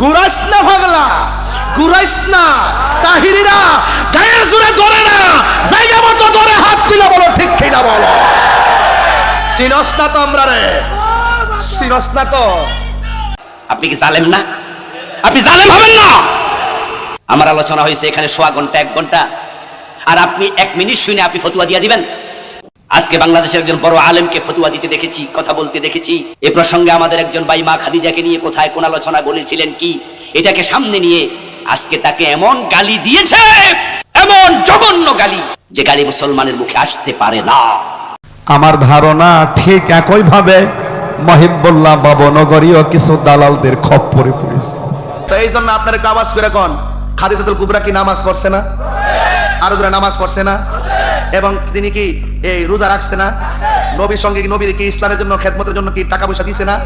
গুরাইস না পাগলা গুরাইস না, তাহিরিরা গায়ের জোরে ধরে না, জায়গা মতো ধরে হাত তুলে বলো, ঠিক কিনা বলো? সিনস না তো আমরা রে সিনস না তো। আপনি কি জালেম না? আপনি জালেম হবেন না? আমার আলোচনা হয়েছে এখানে সোয়া ঘণ্টা, এক ঘণ্টা। আর আপনি এক মিনিট শুনে আপনি ফতুয়া দিয়ে দিবেন? আজকে বাংলাদেশের একজন বড় আলেমকে ফতুয়া দিতে দেখেছি কথা বলতে দেখেছি। এ প্রসঙ্গে আমাদের একজন বাই মা খাদিজাকে নিয়ে কোথায় কোন আলোচনায় বলেছিলেন কি? এটাকে সামনে নিয়ে আজকে তাকে এমন গালি দিয়েছে এমন জঘন্য গালি যে গালি মুসলমানের মুখে আসতে পারে না। আমার ধারণা ঠিক একইভাবে মহিবুল্লাহ বাবনগরীয় কিছু দালালদের খপ্পরে পড়েছে। তো এই জন্য আপনার একটু আওয়াজ করে কোন খাদিজাতুল কুবরা কি নামাজ পড়ছে না? আরও যারা নামাজ পড়ছে না? এবং তিনি কি এই রোজা রাখছে না? নবীর সঙ্গে নবীর কি ইসলামের জন্য, খেদমতের জন্য কি টাকা পয়সা দিছে না?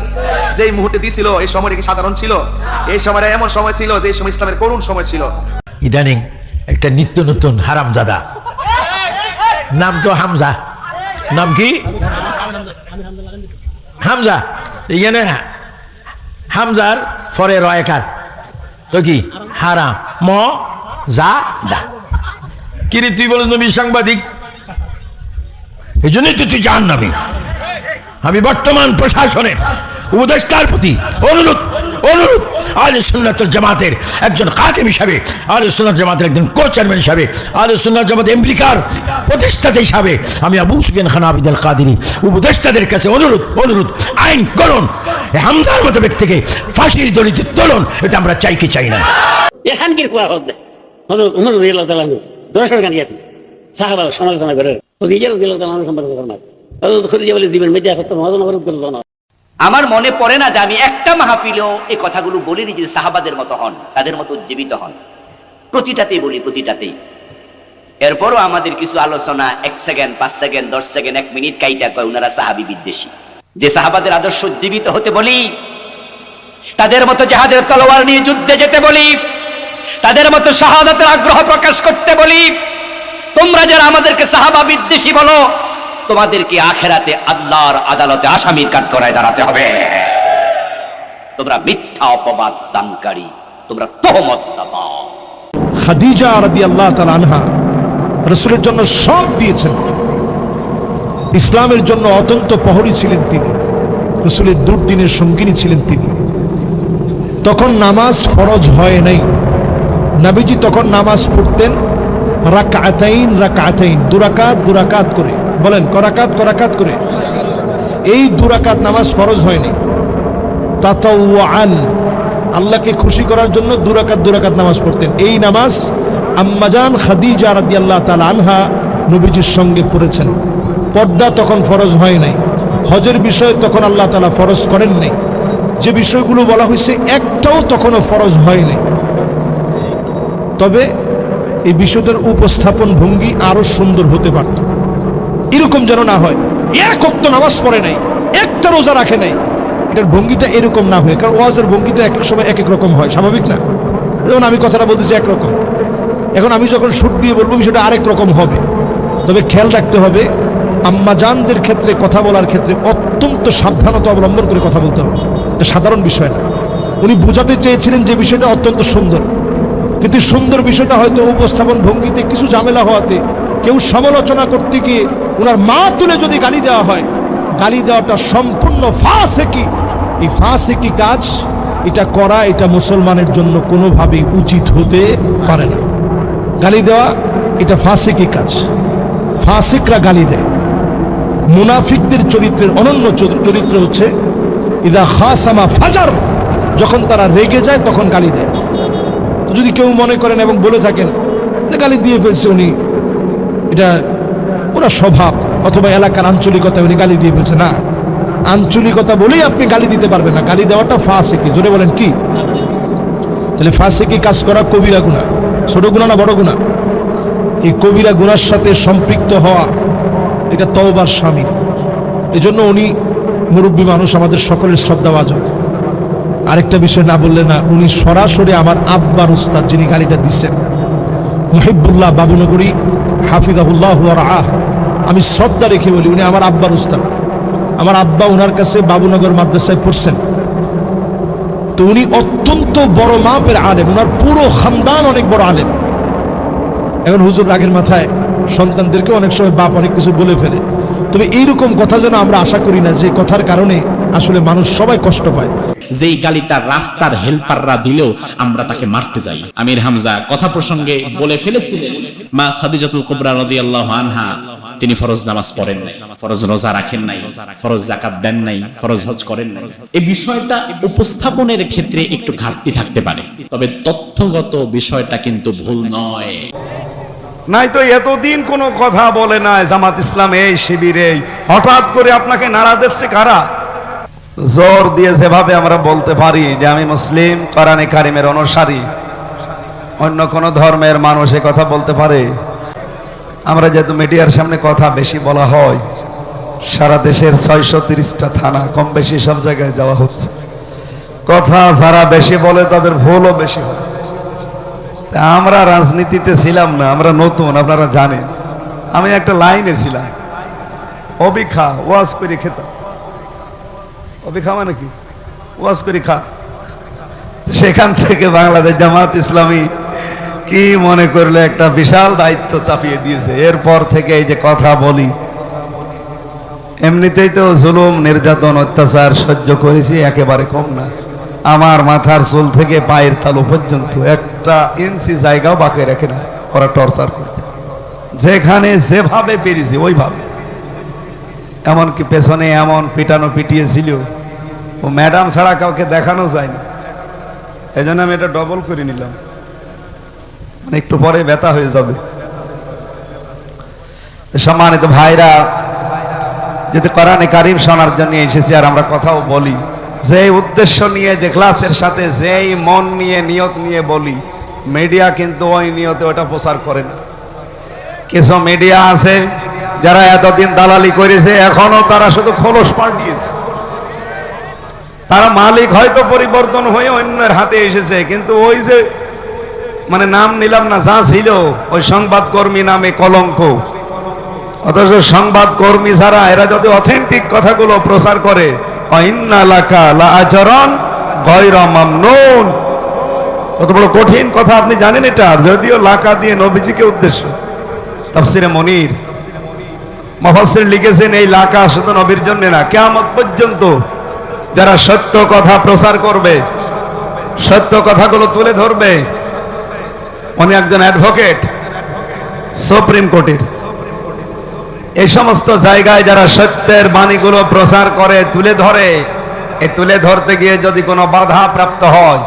যেই মুহূর্তে দিছিল, এই সময়টা কি সাধারণ ছিল? এই সময়টা এমন সময় ছিল যে সময় ইসলামের করুণ সময় ছিল। ইদানিং একটা নিত্য নতুন হারামজাদা। নাম তো হামজা। নাম কি? হামজা। এখানে হামজার ফরে রয়কার। তো কি? হারাম। ম যা দা। কিরে, তুই বলে নবী সাংবাদিক? এই জন্যই তো তুই জান নাবি আমি বর্তমান প্রশাসনের উপদেষ্টার প্রতি অনুরোধ অনুরোধ আলে সুন্নাত জামাতের একজন কাতিম হিসাবে আলে সুন্নাত জামাতের একজন কো চেয়ারম্যান হিসাবে আলে সুন্নাত জামাত এমপ্লিকার প্রতিষ্ঠাতা হিসাবে আমি আবু সুফিয়ান খান আবিদ আল কাদিনী উপদেষ্টাদের কাছে অনুরোধ অনুরোধ, আইন করুন এই হামজার মতো ব্যক্তিকে ফাঁসির দড়িতে তোলন, এটা আমরা চাই কি চাই না। এখানকার কুয়া হদ হজরত সাহাবা সমালোচনা করে। আমার মনে পড়ে না যে আমি একটা মাহফিলেও এই কথাগুলো বলিনি যে সাহাবাদের মতো হন, তাদের মতো উজ্জীবিত হন। প্রতিটাতেই বলি, প্রতিটাতেই। এরপরও আমাদের কিছু আলোচনা, এক সেকেন্ড, পাঁচ সেকেন্ড, দশ সেকেন্ড, এক মিনিট কাইটা কয় ওনারা সাহাবি বিদ্বেষী। যে সাহাবাদের আদর্শ উজ্জীবিত হতে বলি, তাদের মতো জাহাজের তলোয়ার নিয়ে যুদ্ধে যেতে বলি, তাদের মতো শাহাদাতের আগ্রহ প্রকাশ করতে বলি তোমরা যারা আমাদেরকে সাহাবা বিদ্বেষী বলো, তোমাদেরকে আখেরাতে আল্লাহর আদালতে আসামির কাঠ করায় দাঁড়াতে হবে। তোমরা মিথ্যা অপবাদ দানকারী, তোমরা তোহমত দাও খাদিজা রাদি আল্লাহ আনহা রসুলের জন্য সব দিয়েছেন। ইসলামের জন্য অত্যন্ত প্রহরী ছিলেন তিনি। রসুলের দুর্দিনের সঙ্গিনী ছিলেন তিনি। তখন নামাজ ফরজ হয় নাই। নাবিজি তখন নামাজ পড়তেন রাকাতাইন রাকাতাইন দুরাকাত দুরাকাত করে। বলেন, করাকাত করাকাত করে। এই দুরাকাত নামাজ ফরজ হয়নি। তাতাওয়ান। আল্লাহকে খুশি করার জন্য দুরাকাত দুরাকাত নামাজ পড়তেন। এই নামাজ আম্মাজান খাদিজা রাদিয়াল্লাহ তাআলা আনহা নবীজির সঙ্গে পড়েছেন। পর্দা তখন ফরজ হয় নাই। হজের বিষয়ে তখন আল্লাহ তাআলা ফরজ করেন নাই। যে বিষয়গুলো বলা হয়েছে, একটাও তখনও ফরজ হয় নাই। তবে এই বিষয়টার উপস্থাপন ভঙ্গি আরও সুন্দর হতে পারত। এরকম যেন না হয়। এক অক্ত নামাজ পড়ে নাই, একটা রোজা রাখে নাই। এটার ভঙ্গিটা এরকম না হয়, কারণ ওয়াজের ভঙ্গিটা এক এক সময় এক এক রকম হয়, স্বাভাবিক না? যেমন আমি কথাটা বলতেছি একরকম এখন আমি যখন সুর দিয়ে বলব, বিষয়টা আরেক রকম হবে। তবে খেয়াল রাখতে হবে আম্মাজানদের ক্ষেত্রে কথা বলার ক্ষেত্রে অত্যন্ত সাবধানতা অবলম্বন করে কথা বলতে হবে। এটা সাধারণ বিষয় না। উনি বোঝাতে চেয়েছিলেন যে বিষয়টা অত্যন্ত সুন্দর। কিন্তু সুন্দর বিষয়টা হয়তো উপস্থাপন ভঙ্গিতে কিছু ঝামেলা হওয়াতে কেউ সমালোচনা করতে গিয়ে ওনার মা তুলে যদি গালি দেওয়া হয়, গালি দেওয়াটা সম্পূর্ণ ফাঁসেকি। এই ফাঁসেকি কাজ, এটা করা, এটা মুসলমানের জন্য কোনোভাবেই উচিত হতে পারে না। গালি দেওয়া, এটা ফাঁসেকি কাজ। ফাঁসিকরা গালি দেয়। মুনাফিকদের চরিত্রের অনন্য চরিত্র হচ্ছে, ইদা খাসামা ফাজার যখন তারা রেগে যায়, তখন গালি দেয়। যদি কেউ মনে করেন এবং বলে থাকেন গালি দিয়ে ফেলছে উনি, এটা ওনার স্বভাব, অথবা এলাকার আঞ্চলিকতা উনি গালি দিয়ে ফেলছে, না। আঞ্চলিকতা বলেই আপনি গালি দিতে পারবেন না। গালি দেওয়াটা ফাঁসে কি জোরে বলেন কি? তাহলে ফাঁসে কি কাজ করা কবিরা গুণা। ছোট গুণা না বড় গুণা? এই কবিরা গুণার সাথে সম্পৃক্ত হওয়া, এটা তওবার স্বামী। এজন্য উনি মুরব্বী মানুষ, আমাদের সকলের শ্রদ্ধা শ্রদ্ধাভাজন আরেকটা বিষয় না বললে না, উনি সরাসরি আমার আব্বার উস্তাদ যিনি গালিটা দিচ্ছেন। মহিবুল্লাহ বাবুনগরী, হাফিজাহুল্লাহ আহ আমি শ্রদ্ধা রেখে বলি, উনি আমার আব্বার উস্তাদ। আমার আব্বা ওনার কাছে বাবুনগর মাদ্রাসায় পড়ছেন। তো উনি অত্যন্ত বড় মাপের আলেম ওনার পুরো খানদান অনেক বড় আলেম। এখন হুজুর রাগের মাথায়, সন্তানদেরকে অনেক সময় বাপ অনেক কিছু বলে ফেলে। তবে এইরকম কথা যেন আমরা আশা করি না, যে কথার কারণে আসলে মানুষ সবাই কষ্ট পায়। যেই গালিটা রাস্তার হেল্পাররা দিলেও আমরা তাকে মারতে যাই। আমির হামজা কথা প্রসঙ্গে বলে ফেলেছিলেন মা খাদিজাতুল কুবরা রাদিয়াল্লাহু আনহা তিনি ফরজ নামাজ পড়েন নাই ফরজ রোজা রাখেন নাই ফরজ জাকাত দেন নাই ফরজ হজ করেন নাই। এই বিষয়টা উপস্থাপনের ক্ষেত্রে একটু ঘাটতি থাকতে পারে তবে তথ্যগত বিষয়টা কিন্তু ভুল নয়। নাই তো এতদিন কোনো কথা বলে নাই জামাত ইসলাম এই শিবিরে হঠাৎ করে আপনাকে নাড়া দিচ্ছে কারা? জোর দিয়ে যেভাবে আমরা বলতে পারি যে আমি মুসলিম, কোরআনে কারিমের অনুসারী, অন্য কোন ধর্মের মানুষ কথা বলতে পারে। আমরা যেহেতু মিডিয়ার সামনে কথা বেশি বলা হয়, সারা দেশের ছয়শো তিরিশটা থানা কম বেশি সব জায়গায় যাওয়া হচ্ছে। কথা যারা বেশি বলে তাদের ভুলও বেশি হয়। আমরা রাজনীতিতে ছিলাম না, আমরা নতুন, আপনারা জানেন। আমি একটা লাইনে ছিলাম। অবিখা, ওয়াজ করে খেতাম। অবিখা মানে কি? ওয়াজ করে খা। সেখান থেকে বাংলাদেশ জামাত ইসলামী কি মনে করলে, একটা বিশাল দায়িত্ব চাপিয়ে দিয়েছে। এরপর থেকে এই যে কথা বলি, এমনিতেই তো জুলুম, নির্যাতন, অত্যাচার সহ্য করেছি, একেবারে কম না। আমার মাথার চুল থেকে পায়ের তালু পর্যন্ত একটা ইঞ্চি জায়গাও বাকি রেখে না, ওরা টর্চার করতে যেখানে যেভাবে পেরেছি, ওইভাবে। এমনকি পেছনে এমন পিটানো পিটিয়েছিল। ও ম্যাডাম ছাড়া কাউকে দেখানো যায় না। এই জন্য আমি এটা ডবল করে নিলাম। মানে একটু পরে ব্যথা হয়ে যাবে। সম্মানিত ভাইরা, যদি কোরআনে কারিম শোনার জন্য এসেছি আর আমরা কথাও বলি যে উদ্দেশ্য নিয়ে, যে ক্লাসের সাথে যেই মন নিয়ে, নিয়ত নিয়ে বলি মিডিয়া কিন্তু ওই নিয়তে ওটা প্রচার করে না। কিছু মিডিয়া আছে যারা এতদিন দালালি করেছে এখনও তারা শুধু খোলস পাল্টিয়েছে। তারা মালিক হয়তো পরিবর্তন হয়ে অন্যের হাতে এসেছে, কিন্তু ওই যে মানে নাম নিলাম না, যা ছিল, ওই সংবাদ কর্মী নামে কলঙ্ক। অথচ সংবাদ কর্মী ছাড়া এরা যদি অথেন্টিক কথাগুলো প্রচার করে আচরণ কত বড় কঠিন কথা, আপনি জানেন এটা? যদিও লাকা দিয়ে নবীজিকে উদ্দেশ্য। তাফসিরে মনির। মফাসির লিখেছেন, এই লাকা শুধু নবীর জন্য না কেমন পর্যন্ত যারা সত্য কথা প্রচার করবে, সত্য কথাগুলো তুলে ধরবে, উনি একজন অ্যাডভোকেট সুপ্রিম কোর্টের এই সমস্ত জায়গায় যারা সত্যের বাণীগুলো প্রচার করে, তুলে ধরে এই তুলে ধরতে গিয়ে যদি কোনো বাধা প্রাপ্ত হয়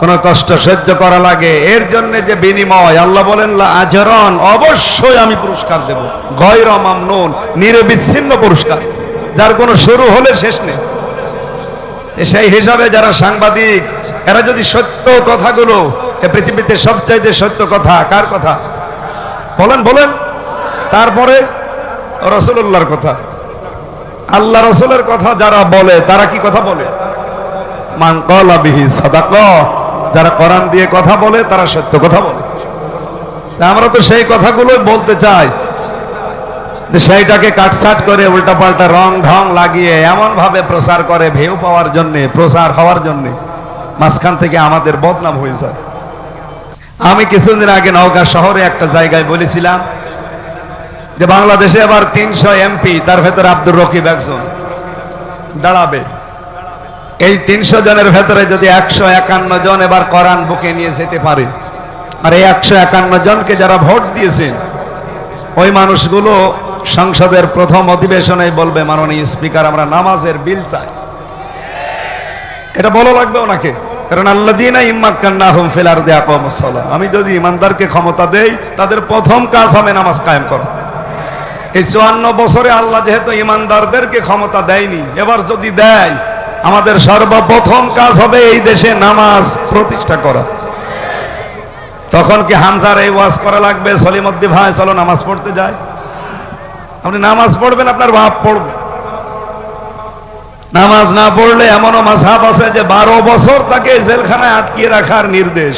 কোনো কষ্ট সহ্য করা লাগে। এর জন্য যে বিনিময়, আল্লাহ বলেন আচরণ অবশ্যই আমি পুরস্কার দেব। গয়র মামনুন, নিরবিচ্ছিন্ন পুরস্কার। যার কোনো শুরু হলে শেষ নেই। সেই হিসাবে যারা সাংবাদিক, এরা যদি সত্য কথাগুলো, এ পৃথিবীতে সবচাইতে সত্য কথা, কার কথা? বলেন বলেন। তারপরে রসুল্লাহর কথা। আল্লাহ রসুলের কথা যারা বলে, তারা কি কথা বলে? মান কলা বিহি সাদাক। যারা কোরআন দিয়ে কথা বলে, তারা সত্য কথা বলে। আমরা তো সেই কথাগুলো বলতে চাই। সেইটাকে কাটছাট করে উল্টাপাল্টা রং ঢং লাগিয়ে এমন ভাবে প্রচার করে ভেউ পাওয়ার জন্য, প্রচার হওয়ার জন্য, মাঝখান থেকে আমাদের বদনাম হয়ে যায়। আমি কিছুদিন আগে নওগাঁ শহরে একটা জায়গায় বলেছিলাম যে বাংলাদেশে এবার তিনশো এমপি, তার ভেতরে আব্দুর রকিব একজন দাঁড়াবে। এই তিনশো জনের ভেতরে যদি একশো একান্ন জন এবার করান বুকে নিয়ে যেতে পারে, আর এই একশো একান্ন জনকে যারা ভোট দিয়েছেন ওই মানুষগুলো সংসদের প্রথম অধিবেশনে বলবে, মাননীয় স্পিকার, আমরা নামাজের বিল চাই। এটা বলা লাগবে ওনাকে, কারণ আল্লাহ দিনা ইম্মাক্কান্না হুম ফিলার দেয়া আমি যদি ইমানদারকে ক্ষমতা দেই, তাদের প্রথম কাজ হবে নামাজ কায়েম করা। এই চুয়ান্ন বছরে আল্লাহ যেহেতু ইমানদারদেরকে ক্ষমতা দেয়নি, এবার যদি দেয় আমাদের সর্বপ্রথম কাজ হবে এই দেশে নামাজ প্রতিষ্ঠা করা। তখন কি হামজার এই ওয়াজ করা লাগবে? সলিমদ্দি ভাই, চলো নামাজ পড়তে যায় আপনি নামাজ পড়বেন, আপনার বাপ পড়বে। নামাজ না পড়লে এমনও মাসাব আছে যে বারো বছর তাকে জেলখানায় আটকিয়ে রাখার নির্দেশ।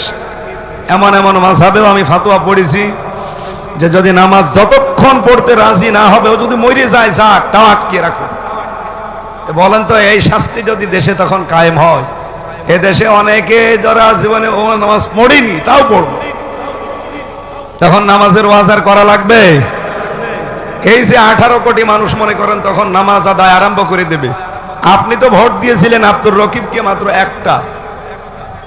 এমন এমন মাসাবেও আমি ফাতুয়া পড়েছি যে যদি নামাজ যতক্ষণ পড়তে রাজি না হবে, ও যদি মরে যায়, যাক, তাও আটকিয়ে রাখো বলেন তো, এই শাস্তি যদি দেশে তখন কায়েম হয় এ দেশে অনেকে যারা জীবনে নামাজ পড়েনি, তাও পড়ব তখন নামাজের ওয়াজার করা লাগবে, এই যে আঠারো কোটি মানুষ মনে করেন, তখন নামাজ আদায় আরম্ভ করে দেবে। আপনি তো ভোট দিয়েছিলেন আব্দুর রকিবকে মাত্র একটা।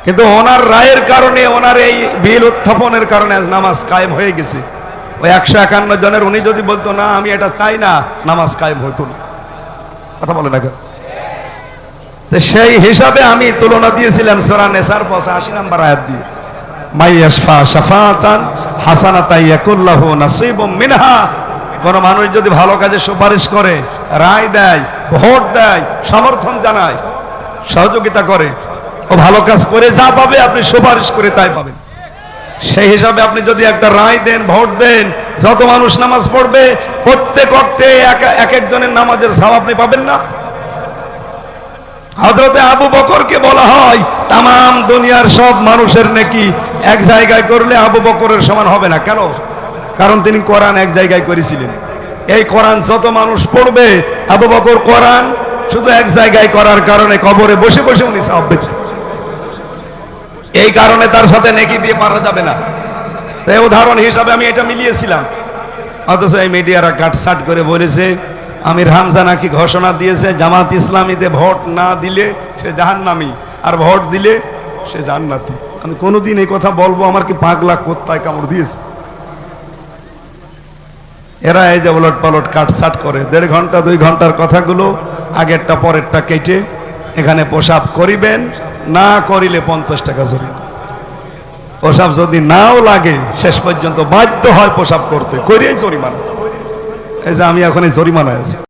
কিন্তু ওনার রায়ের কারণে, ওনার এই বিল উত্থাপনের কারণে আজ নামাজ কায়েম হয়ে গেছে। ওই একশো একান্ন জনের, উনি যদি বলতো, না, আমি এটা চাই না নামাজ কায়েম হতো না। কথা বলে না সেই হিসাবে আমি তুলনা দিয়েছিলাম সোরা নেসার আশি নাম্বার আয়াত দিয়ে। কোন মানুষ যদি ভালো কাজে সুপারিশ করে, রায় দেয়, ভোট দেয়, সমর্থন জানায়, সহযোগিতা করে, ও ভালো কাজ করে যা পাবে, আপনি সুপারিশ করে তাই পাবেন। সেই হিসাবে আপনি যদি একটা রায় দেন, ভোট দেন যত মানুষ নামাজ পড়বে, প্রত্যেক অক্টে এক- এক একজনের নামাজের সাব আপনি পাবেন না। হজরতে আবু বকরকে বলা হয় তাম দুনিয়ার সব মানুষের নাকি এক জায়গায় করলে আবু বকরের সমান হবে না। কেন? কারণ তিনি কোরআন এক জায়গায় করেছিলেন। এই কোরআন যত মানুষ পড়বে, আবু বকর কোরআন শুধু এক জায়গায় করার কারণে কবরে বসে বসে উনি সব। এই কারণে তার সাথে নেকি দিয়ে পারা যাবে না। তাই উদাহরণ হিসাবে আমি এটা মিলিয়েছিলাম। অথচ এই মিডিয়ারা কাটসাট করে বলেছে, আমির হামজা নাকি ঘোষণা দিয়েছে, জামাত ইসলামীতে ভোট না দিলে সে জাহান্নামি, আর ভোট দিলে সে জান্নাতি। আমি কোনোদিন এই কথা বলব, আমার কি পাগলা কোত্তায় কামড় দিয়েছে? এরা এই যে উলট পালট কাটসাট করে, দেড় ঘণ্টা, দুই ঘণ্টার কথাগুলো আগেরটা, পরেরটা কেটে এখানে প্রসাব করিবেন, না করিলে পঞ্চাশ টাকা জরিমানা। প্রসাব যদি নাও লাগে, শেষ পর্যন্ত বাধ্য হয় প্রসাব করতে। করিয়াই জরিমানা। এই যে আমি এখন এই জরিমানায় আছি।